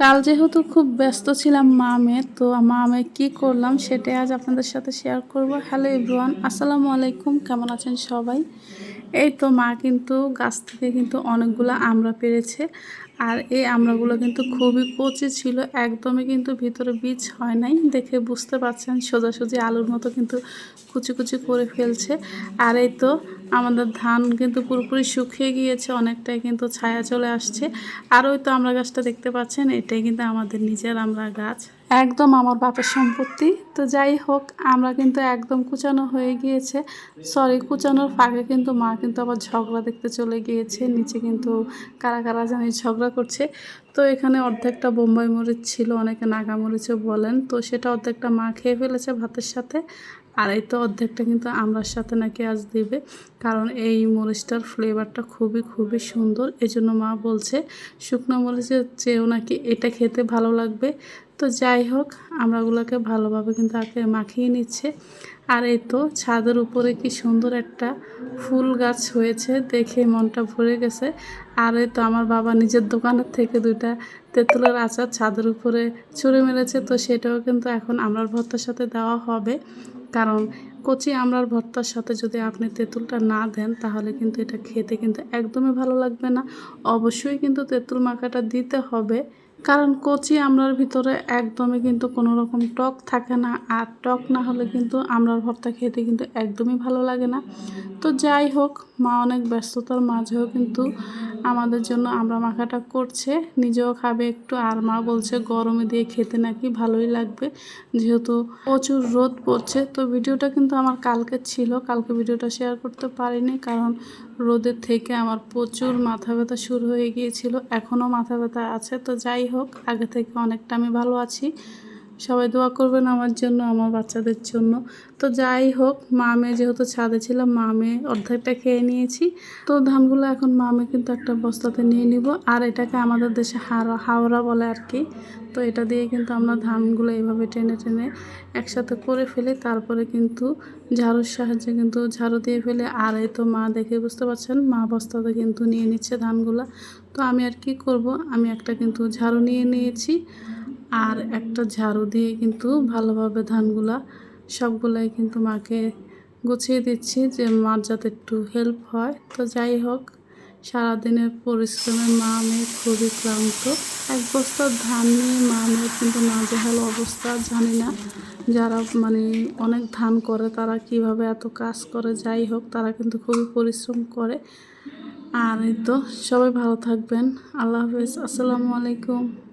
কাল যেহেতু খুব ব্যস্ত ছিলাম মামে তো মামে কি করলাম সেটাই আজ আপনাদের সাথে শেয়ার করব। হ্যালো এভরিওয়ান আসসালামু আলাইকুম, কেমন আছেন সবাই? এই তো মা কিন্তু গাছ থেকে কিন্তু অনেকগুলো আমড়া পেরেছে, আর এই আমড়াগুলো কিন্তু খুবই কচি ছিল, একদমই কিন্তু ভিতরে বীজ হয় নাই, দেখে বুঝতে পারছেন, সোজাসুজি আলুর মতো কিন্তু কুচি কুচি করে ফেলছে। আর এই তো আমাদের ধান কিন্তু পুরোপুরি শুকিয়ে গিয়েছে, অনেকটাই কিন্তু ছায়া চলে আসছে। আর ওই তো আমরা গাছটা দেখতে পাচ্ছেন, এটাই কিন্তু আমাদের নিজের আমরা গাছ। একদম আমার বাপের সম্পত্তি। তো যাই হোক, আমরা কিন্তু একদম কুচানো হয়ে গিয়েছে। সরি কুচানোর ফাঁকে কিন্তু মা কিন্তু আবার ঝগড়া দেখতে চলে গিয়েছে। নিচে কিন্তু কারা কারা জানি ঝগড়া করছে। তো এখানে অর্ধেকটা বোম্বাই মরিচ ছিল, অনেকে নাগা মরিচও বলেন। তো সেটা অর্ধেকটা মা খেয়ে ফেলেছে ভাতের সাথে। আর এই তো অর্ধেকটা কিন্তু আমরার সাথে নাকি আজ দিবে। কারণ এই মরিচটার ফ্লেভারটা খুবই খুবই সুন্দর। এজন্য মা বলছে, শুকনো মরিচের চেয়েও নাকি এটা খেতে ভালো লাগবে। তো যাই হোক আমরাগুলোকে ভালোভাবে কিন্তু আগে মাখিয়ে নিচ্ছে। আর এই তো ছাদের উপরে কি সুন্দর একটা ফুল গাছ হয়েছে, দেখে মনটা ভরে গেছে। আর এই তো আমার বাবা নিজের দোকানের থেকে দুইটা তেঁতুলের আচার ছাদের উপরে ছুঁড়ে মেরেছে। তো সেটাও কিন্তু এখন আমরার ভর্তার সাথে দেওয়া হবে। কারণ কচি আমড়ার ভর্তার সাথে যদি আপনি তেঁতুলটা না দেন, তাহলে কিন্তু এটা খেতে কিন্তু একদমই ভালো লাগবে না। অবশ্যই কিন্তু তেঁতুল মাখাটা দিতে হবে। কারণ কচি আমড়ার ভিতরে একদমই কিন্তু কোনো রকম টক থাকে না, আর টক না হলে কিন্তু আমড়ার ভর্তা খেতে কিন্তু একদমই ভালো লাগে না। তো যাই হোক, মা অনেক ব্যস্ততার মাঝেও কিন্তু আমাদের জন্য আমরা মাখাটা করছে। নিজেও খাবে একটু। আর মা বলছে, গরমে দিয়ে খেতে নাকি ভালোই লাগবে। যেহেতু প্রচুর রোদ পড়ছে। তো ভিডিওটা কিন্তু আমার কালকে ছিল। কালকে ভিডিওটা শেয়ার করতে পারিনি কারণ রোদের থেকে আমার প্রচুর মাথা ব্যথা শুরু হয়ে গিয়েছিল। এখনও মাথা ব্যথা আছে। তো যাই হোক, আগে থেকে অনেকটা আমি ভালো আছি। সবাই দোয়া করবেন আমার জন্য, আমার বাচ্চাদের জন্য। তো যাই হোক, মামে যেহেতু ছাদে ছিলাম, মামে অর্ধেকটা খেয়ে নিয়েছি। তো ধানগুলো এখন মামে কিন্তু একটা বস্তাতে নিয়ে নিব। আর এটাকে আমাদের দেশে হাওড়া বলে আর কি। তো এটা দিয়ে কিন্তু আমরা ধানগুলো এইভাবে টেনে টেনে একসাথে করে ফেলি। তারপরে কিন্তু ঝাড়ুর সাহায্যে কিন্তু ঝাড়ু দিয়ে ফেলে। আর এই তো মা দেখে বুঝতে পারছেন, মা বস্তাতে কিন্তু নিয়ে নিচ্ছে ধানগুলো। তো আমি আর কি করব? আমি একটা কিন্তু ঝাড়ু নিয়ে নিয়েছি আর একটা ঝাড়ু দিয়ে কিন্তু ভালোভাবে ধানগুলা সবগুলাই কিন্তু মাকে গুছিয়ে দিচ্ছি যে মার যাতে একটু হেল্প হয়। তো যাই হোক সারাদিনের পরিশ্রমে মা মেয়ে খুবই ক্লান্ত। এক বস্তা ধান নিয়ে মা মেয়ের কিন্তু নাজেহাল অবস্থা, জানি না যারা মানে অনেক ধান করে তারা কীভাবে এত কাজ করে, যাই হোক, তারা কিন্তু খুবই পরিশ্রম করে। আর এই তো, সবাই ভালো থাকবেন। আল্লাহ হাফেজ, আসসালামু আলাইকুম।